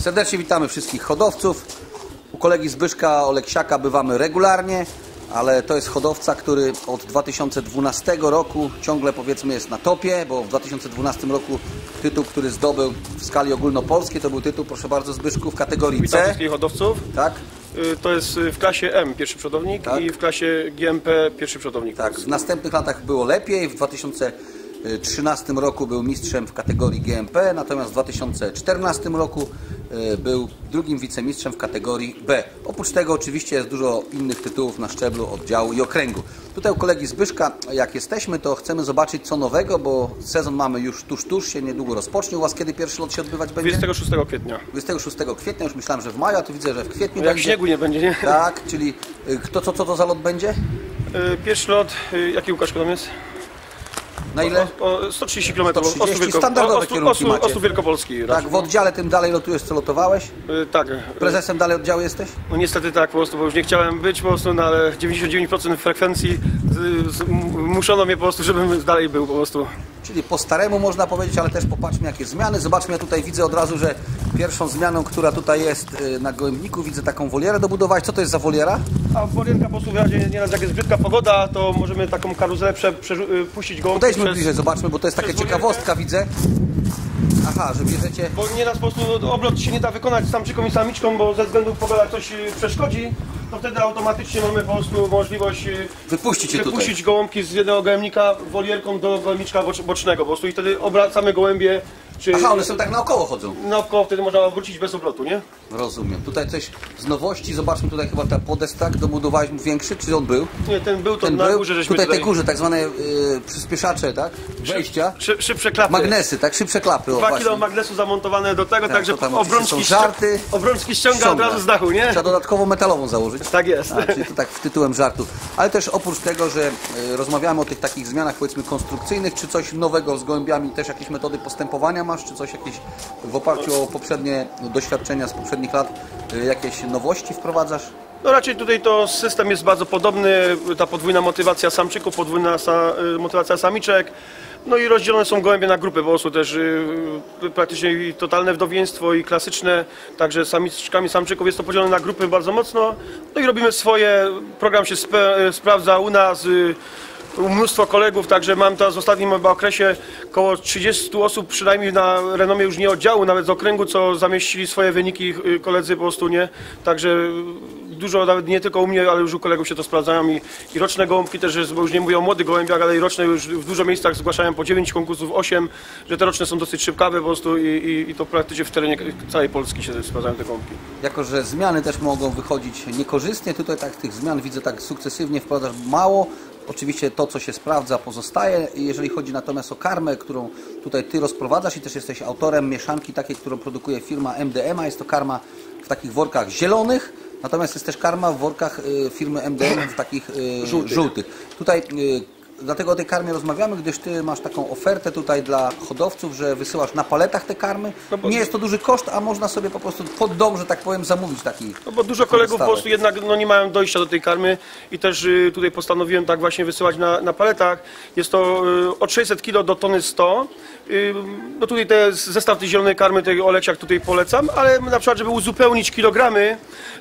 Serdecznie witamy wszystkich hodowców. U kolegi Zbyszka Oleksiaka bywamy regularnie, ale to jest hodowca, który od 2012 roku ciągle powiedzmy jest na topie, bo w 2012 roku tytuł, który zdobył w skali ogólnopolskiej, to był tytuł, proszę bardzo, Zbyszku w kategorii Witam C. wszystkich hodowców. Tak, Y, To jest y, w klasie M pierwszy przodownik Tak. i w klasie GMP pierwszy przodownik. tak. W następnych latach było lepiej. W 2013 roku był mistrzem w kategorii GMP, natomiast w 2014 roku był drugim wicemistrzem w kategorii B. Oprócz tego oczywiście jest dużo innych tytułów na szczeblu oddziału i okręgu. Tutaj u kolegi Zbyszka, jak jesteśmy, to chcemy zobaczyć co nowego, bo sezon mamy już tuż, tuż się niedługo rozpocznie. U Was kiedy pierwszy lot się odbywać będzie? 26 kwietnia. 26 kwietnia, już myślałem, że w maju, a tu widzę, że w kwietniu No Jak będzie. śniegu nie będzie, nie? Tak, czyli y, kto, co, co to za lot będzie? Y, Pierwszy lot, y, jaki Łukasz tam jest? Na ile? O, o 130 km. 130, standardowe kierunki macie. Ostrów Wielkopolski. Tak, raczej. w oddziale tym dalej lotujesz, co lotowałeś? Y, Tak. Y, Prezesem dalej oddziału jesteś? No niestety tak po prostu, bo już nie chciałem być po prostu, no ale 99% frekwencji z, z, m- muszono mnie po prostu, żebym dalej był po prostu. Czyli po staremu można powiedzieć, ale też popatrzmy jakie zmiany. Zobaczmy, ja tutaj widzę od razu, że pierwszą zmianą, która tutaj jest y, na gołębniku, widzę taką wolierę dobudować. Co to jest za woliera? A wolierka po prostu w razie nieraz jak jest brzydka pogoda, to możemy taką karuzelę prze, prze, y, puścić gołąbki Podejdźmy przez- bliżej, zobaczmy, bo to jest taka ciekawostka, widzę. Aha, że bierzecie... Bo nieraz po prostu oblot się nie da wykonać samczykom i samiczkom, bo ze względu pogoda coś y, przeszkodzi, to wtedy automatycznie mamy po prostu możliwość y, Wypuścić tutaj. wypuścić gołąbki z jednego gołębnika wolierką do gołębniczka bocz- bocznego po prostu i wtedy obracamy gołębie, czy Aha, one są tak naokoło chodzą. naokoło, wtedy można obrócić bez oblotu, nie? Rozumiem. Tutaj coś z nowości, zobaczmy tutaj chyba ten podestak, dobudowałeś mu większy, czy on był? Nie, ten był to Ten na był. górze, żeśmy Tutaj tutaj... te górze, tak zwane y, przyspieszacze, tak? Wejścia. Szy, szybsze klapy. Magnesy, tak? Szybsze klapy. Dwa kilo magnesu zamontowane do tego, Tak, także obrączki, żarty. ścią- obrączki ściąga, Ściąga. od razu z dachu, nie? Trzeba dodatkowo metalową założyć. Tak jest. A, czyli to tak tytułem żartu. Ale też oprócz tego, że y, rozmawiamy o tych takich zmianach powiedzmy konstrukcyjnych, czy coś nowego z gołębiami, też jakieś metody postępowania masz, czy coś jakieś w oparciu o poprzednie doświadczenia z poprzednich lat, y, jakieś nowości wprowadzasz? No raczej tutaj to system jest bardzo podobny, ta podwójna motywacja samczyków, podwójna sa, y, motywacja samiczek. No i rozdzielone są gołębie na grupy, bo są też y, praktycznie i totalne wdowieństwo i klasyczne, także samiczkami samczyków jest to podzielone na grupy bardzo mocno. No i robimy swoje, program się spe, sprawdza u nas, y, mnóstwo kolegów, także mam teraz w ostatnim okresie około 30 osób przynajmniej na renomie już nie oddziału, nawet z okręgu, co zamieścili swoje wyniki y, koledzy po prostu nie. Także y, dużo nawet nie tylko u mnie, ale już u kolegów się to sprawdzają i, i roczne gołąbki też, jest, bo już nie mówię o młodych gołębiach, ale i roczne już w dużo miejscach zgłaszają po 9 konkursów, 8, że te roczne są dosyć szybkawe po prostu i, i, i to praktycznie w terenie całej Polski się sprawdzają te gołąbki. Jako, że zmiany też mogą wychodzić niekorzystnie, tutaj tak tych zmian widzę tak sukcesywnie wprowadzasz mało. Oczywiście to, co się sprawdza, pozostaje. Jeżeli chodzi natomiast o karmę, którą tutaj Ty rozprowadzasz i też jesteś autorem mieszanki takiej, którą produkuje firma MDMA, jest to karma w takich workach zielonych, natomiast jest też karma w workach y, firmy MDM w takich y, Żółtych. żółtych. Tutaj y, Dlatego o tej karmie rozmawiamy, gdyż Ty masz taką ofertę tutaj dla hodowców, że wysyłasz na paletach te karmy. No bo- Nie jest to duży koszt, a można sobie po prostu pod dom, że tak powiem, zamówić taki. No bo dużo kolegów po prostu jednak no, nie mają dojścia do tej karmy i też y, tutaj postanowiłem tak właśnie wysyłać na, na paletach. Jest to y, od 600 kg do tony 100. Y, no tutaj te, zestaw tej zielonej karmy, tej Oleksiak tutaj polecam, ale na przykład, żeby uzupełnić kilogramy,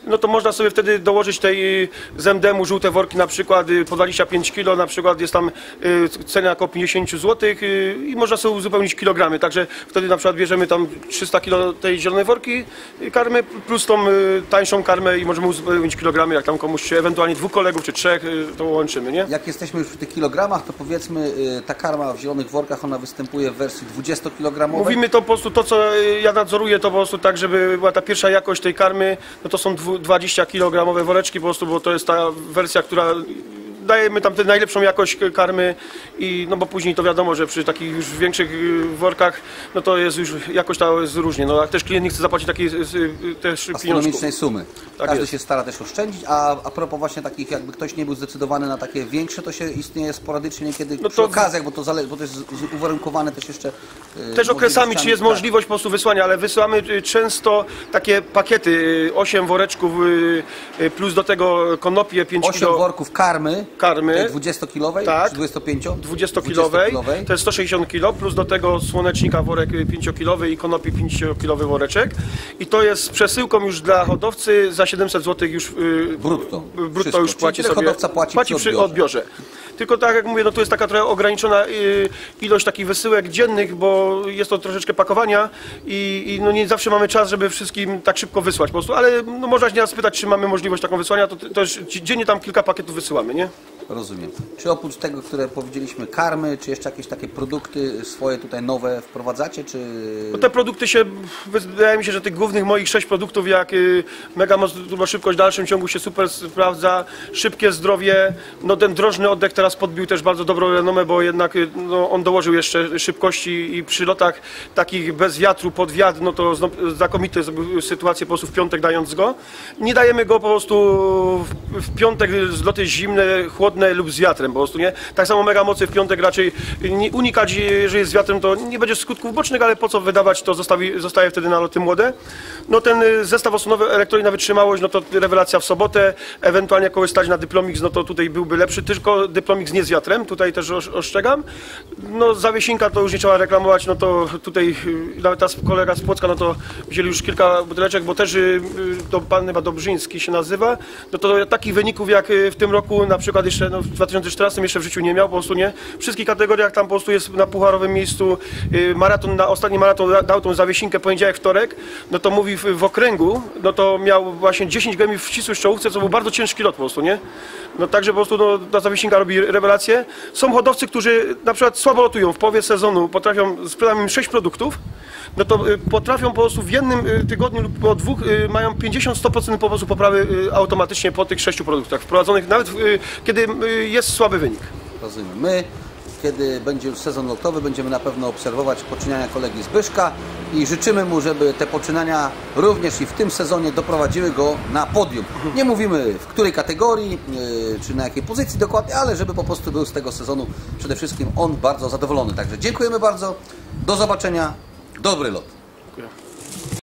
no to można sobie wtedy dołożyć tej y, z MDM-u żółte worki na przykład y, po 25 kg, na przykład jest tam y, cena około 50 zł y, i można sobie uzupełnić kilogramy, także wtedy na przykład bierzemy tam 300 kg tej zielonej worki y, karmy plus tą tańszą karmę i możemy uzupełnić kilogramy, jak tam komuś się ewentualnie dwóch kolegów czy trzech to łączymy, nie? Jak jesteśmy już przy tych kilogramach, to powiedzmy, ta karma w zielonych workach, ona występuje w wersji 20-kilogramowej. Mówimy to po prostu, to co ja nadzoruję, to po prostu tak, żeby była ta pierwsza jakość tej karmy, no to są dwu- 20 kg woreczki po prostu, bo to jest ta wersja, która dajemy tam tę najlepszą jakość karmy i no bo później to wiadomo, że przy takich już większych y, workach, no to jest już jakość ta jest różnie, no a też klient nie chce zapłacić takiej y, y, też astronomicznej sumy. Tak Każdy jest. się stara też oszczędzić, a a propos właśnie takich, jakby ktoś nie był zdecydowany na takie większe, to się istnieje sporadycznie niekiedy No przy to- okazjach, bo to, zale, bo to jest uwarunkowane też jeszcze... Też okresami, czy jest możliwościami. możliwość po prostu wysłania, ale wysyłamy często takie pakiety, 8 woreczków plus do tego konopie 5 Tak. Osiem kilo. worków karmy karmy. Tej 20-kilowej? Tak. Czy 25? 20-kilowej, to jest 160 kg, plus do tego słonecznika worek 5-kilowy i konopi 5-kilowy woreczek. I to jest przesyłką już dla hodowcy za 700 zł już yy, Brutto. brutto Wszystko. już Czyli płaci tyle sobie. hodowca płaci przy przy odbiorze. odbiorze. Tylko tak jak mówię, no tu jest taka trochę ograniczona y, ilość takich wysyłek dziennych, bo jest to troszeczkę pakowania i, i no nie zawsze mamy czas, żeby wszystkim tak szybko wysłać po prostu, ale no można się nieraz spytać, czy mamy możliwość taką wysłania, to, już dziennie tam kilka pakietów wysyłamy, nie? Rozumiem. Czy oprócz tego, które powiedzieliśmy, karmy, czy jeszcze jakieś takie produkty swoje tutaj nowe wprowadzacie, czy... No te produkty się, wydaje mi się, że tych głównych moich sześć produktów, jak y, mega moc, turbo szybkość w dalszym ciągu się super sprawdza, szybkie zdrowie, no ten drożny oddech teraz podbił też bardzo dobrą renomę, bo jednak y, no, on dołożył jeszcze szybkości i przy lotach takich bez wiatru, pod wiatr, no to znakomite są sytuacje po prostu w piątek dając go. Nie dajemy go po prostu w, w piątek zloty zimne, chłodne lub z wiatrem po prostu, nie? Tak samo mega mocy w piątek raczej nie unikać, jeżeli jest z wiatrem, to nie będzie skutków bocznych, ale po co wydawać, to zostawi, zostaje wtedy na loty młode. No ten y, zestaw osłonowy elektrolina wytrzymałość, no to rewelacja w sobotę, ewentualnie kogoś stać na Dyplomix, no to tutaj byłby lepszy, tylko Dyplomix nie z wiatrem, tutaj też ostrzegam. No zawiesinka to już nie trzeba reklamować, no to tutaj y, nawet ta kolega z Płocka, no to wzięli już kilka buteleczek, bo też y, y, to pan chyba Dobrzyński się nazywa, no to takich wyników jak w tym roku na przykład jeszcze no, w 2014 jeszcze w życiu nie miał, po prostu nie. W wszystkich kategoriach tam po prostu jest na pucharowym miejscu maraton, na ostatni maraton da- dał tą zawiesinkę poniedziałek, wtorek, no to mówi w, w okręgu, no to miał właśnie 10 gemi w ścisłej czołówce, co był bardzo ciężki lot po prostu, nie? No także po prostu no, ta zawiesinka robi rewelację. Są hodowcy, którzy na przykład słabo lotują w połowie sezonu, potrafią, sprzedam im 6 produktów, no to y, potrafią po prostu w jednym y, tygodniu lub po dwóch y, mają 50-100% po prostu poprawy automatycznie po tych sześciu produktach wprowadzonych, nawet kiedy jest słaby wynik. Rozumiem. My, kiedy będzie już sezon lotowy, będziemy na pewno obserwować poczynania kolegi Zbyszka i życzymy mu, żeby te poczynania również i w tym sezonie doprowadziły go na podium. Nie mówimy w której kategorii, yy, czy na jakiej pozycji dokładnie, ale żeby po prostu był z tego sezonu przede wszystkim on bardzo zadowolony. Także dziękujemy bardzo, do zobaczenia, dobry lot.